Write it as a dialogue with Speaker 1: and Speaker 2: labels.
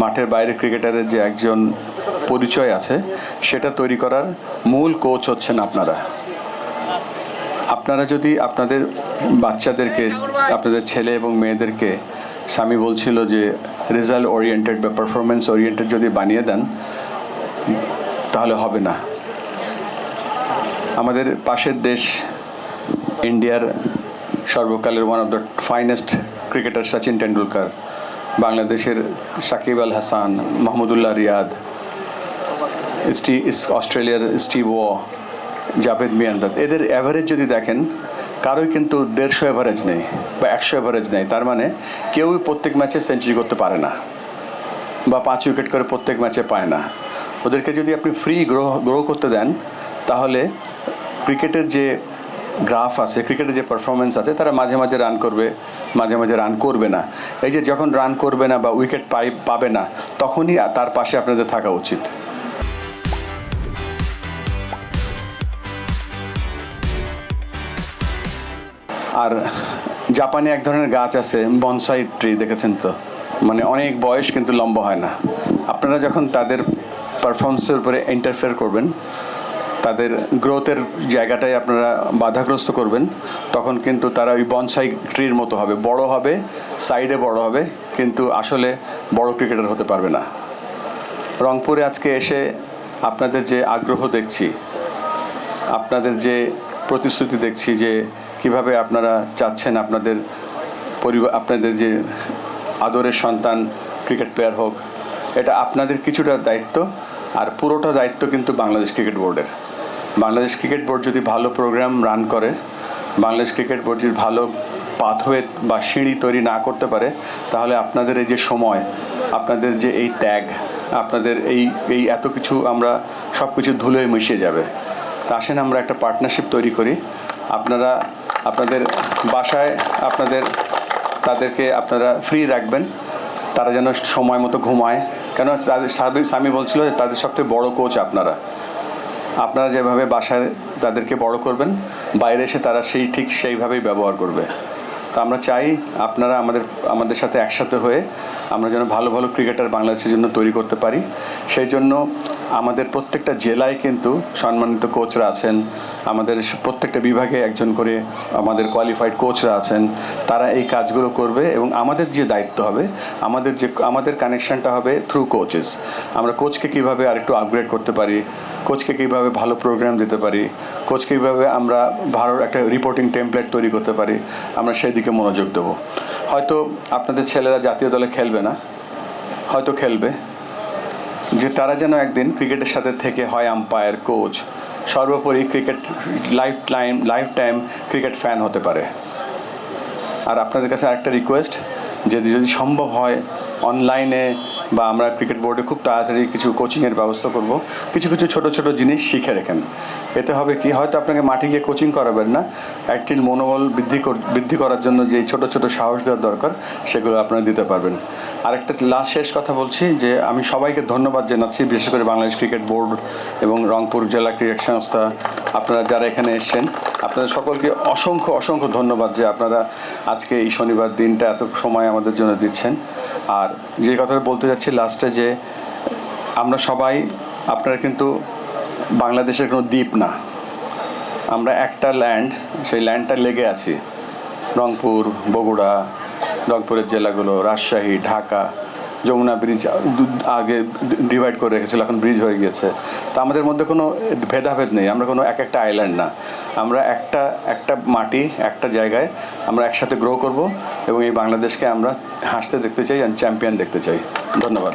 Speaker 1: মাঠের বাইরে ক্রিকেটারের যে একজন পরিচয় আছে, সেটা তৈরি করার মূল কোচ হচ্ছেন আপনারা। আপনারা যদি আপনাদের বাচ্চাদেরকে, আপনাদের ছেলে এবং মেয়েদেরকে, স্বামী বলছিল যে রেজাল্ট ওরিয়েন্টেড বা পারফরমেন্স ওরিয়েন্টেড যদি বানিয়ে দেন, তাহলে হবে না। আমাদের পাশের দেশ, ইন্ডিয়ার সর্বকালের one of the finest cricketer Sachin Tendulkar বাংলাদেশের সাকিব আল হাসান, মাহমুদুল্লাহ রিয়াদ, স্টি অস্ট্রেলিয়ার স্টিভ ও জাভেদ মিয়ান্দাদ। এদের অ্যাভারেজ যদি দেখেন, কারোই কিন্তু দেড়শো অ্যাভারেজ নেই বা একশো অ্যাভারেজ নেই। তার মানে কেউই প্রত্যেক ম্যাচে সেঞ্চুরি করতে পারে না বা পাঁচ উইকেট করে প্রত্যেক ম্যাচে পায় না। ওদেরকে যদি আপনি ফ্রি গ্রো গ্রো করতে দেন, তাহলে ক্রিকেটের যে গ্রাফ আছে, ক্রিকেটে যে পারফরমেন্স আছে, তারা মাঝে মাঝে রান করবে, মাঝে মাঝে রান করবে না। এই যে যখন রান করবে না বা উইকেট পাই পাবে না, তখনই তার পাশে আপনাদের থাকা উচিত। আর জাপানে এক ধরনের গাছ আছে বনসাই ট্রি দেখেছেন তো? মানে অনেক বয়স কিন্তু লম্বা হয় না। আপনারা যখন তাদের পারফরমেন্সের উপরে ইন্টারফেয়ার করবেন তাদের গ্রোথের জায়গাটায় আপনারা বাধাগ্রস্ত করবেন, তখন কিন্তু তারা ওই বনসাই ট্রির মতো হবে। বড় হবে, সাইডে বড় হবে, কিন্তু আসলে বড় ক্রিকেটার হতে পারবে না। রংপুরে আজকে এসে আপনাদের যে আগ্রহ দেখছি, আপনাদের যে প্রতিশ্রুতি দেখছি যে কীভাবে আপনারা চাচ্ছেন আপনাদের পরিবার, আপনাদের যে আদরের সন্তান ক্রিকেট প্লেয়ার হোক, এটা আপনাদের কিছুটা দায়িত্ব, আর পুরোটা দায়িত্ব কিন্তু বাংলাদেশ ক্রিকেট বোর্ডের। বাংলাদেশ ক্রিকেট বোর্ড যদি ভালো প্রোগ্রাম রান করে, বাংলাদেশ ক্রিকেট বোর্ড যদি ভালো পাথওয়ে বা সিঁড়ি তৈরি না করতে পারে, তাহলে আপনাদের এই যে সময়, আপনাদের যে এই ত্যাগ, আপনাদের এই এই এত কিছু আমরা সব কিছু ধুলোয় মিশে যাবে। তা আসেন আমরা একটা পার্টনারশিপ তৈরি করি। আপনারা, আপনাদের বাসায় আপনাদের, তাদেরকে আপনারা ফ্রি রাখবেন। তারা যেন সময় মতো ঘুমায়। কেন? তাদের স্বামী- বলছিল যে তাদের সবথেকে বড় কোচ আপনারা। আপনারা যেভাবে বাসায় তাদেরকে বড় করবেন বাইরে এসে তারা সেই ঠিক সেইভাবেই ব্যবহার করবে। তো আমরা চাই আপনারা আমাদের আমাদের সাথে একসাথে হয়ে আমরা যেন ভালো ভালো ক্রিকেটার বাংলাদেশের জন্য তৈরি করতে পারি। সেই জন্য আমাদের প্রত্যেকটা জেলায় কিন্তু সম্মানিত কোচরা আছেন। আমাদের প্রত্যেকটা বিভাগে একজন করে আমাদের কোয়ালিফাইড কোচরা আছেন। তারা এই কাজগুলো করবে এবং আমাদের যে দায়িত্ব হবে, আমাদের যে, আমাদের কানেকশানটা হবে থ্রু কোচেস আমরা কোচকে কীভাবে আরেকটু আপগ্রেড করতে পারি কোচকে কীভাবে ভালো প্রোগ্রাম দিতে পারি কোচকে কীভাবে আমরা ভালো একটা রিপোর্টিং টেমপ্লেট তৈরি করতে পারি, আমরা সেই দিকে মনোযোগ দেবো। হয়তো আপনাদের ছেলেরা জাতীয় দলে খেলবে না, হয়তো খেলবে। যে তারা যেন একদিন ক্রিকেটের সাথে থেকে হয় আম্পায়ার, কোচ, সর্বোপরি cricket life time life time cricket fan হতে পারে। আর আপনাদের কাছে আরেকটা রিকোয়েস্ট, যদি যদি সম্ভব হয়, অনলাইনে বা আমরা ক্রিকেট বোর্ডে খুব তাড়াতাড়ি কিছু কোচিংয়ের ব্যবস্থা করব। কিছু কিছু ছোট ছোট জিনিস শিখে রেখেন। এতে হবে কি? হয়তো আপনাকে মাঠে গিয়ে কোচিং করাবেন না। একটির মনোবল বৃদ্ধি বৃদ্ধি করার জন্য যে ছোট ছোট সাহস দেওয়ার দরকার, সেগুলো আপনারা দিতে পারবেন। আরেকটা লাস্ট শেষ কথা বলছি যে, আমি সবাইকে ধন্যবাদ জানাচ্ছি, বিশেষ করে বাংলাদেশ ক্রিকেট বোর্ড এবং রংপুর জেলা ক্রিকেট সংস্থা আপনারা যারা এখানে এসছেন, আপনাদের সকলকে অসংখ্য অসংখ্য ধন্যবাদ যে আপনারা আজকে এই শনিবার দিনটা এত সময় আমাদের জন্য দিচ্ছেন। আর যে কথাটা বলতে যাচ্ছি লাস্টে যে আমরা সবাই, আপনারা কিন্তু বাংলাদেশের কোনো দ্বীপ না। আমরা একটা ল্যান্ড সেই ল্যান্ডটা লেগে আছি। রংপুর, বগুড়া, রংপুরের জেলাগুলো, রাজশাহী, ঢাকা যমুনা ব্রিজ আগে ডিভাইড করে রেখেছিল, এখন ব্রিজ হয়ে গিয়েছে। তা আমাদের মধ্যে কোনো ভেদাভেদ নেই, আমরা কোনো এক একটা আইল্যান্ড না। আমরা একটা একটা মাটি, একটা জায়গায় আমরা একসাথে গ্রো করব এবং এই বাংলাদেশকে আমরা হাসতে দেখতে চাই অ্যান্ড চ্যাম্পিয়ন দেখতে চাই। ধন্যবাদ।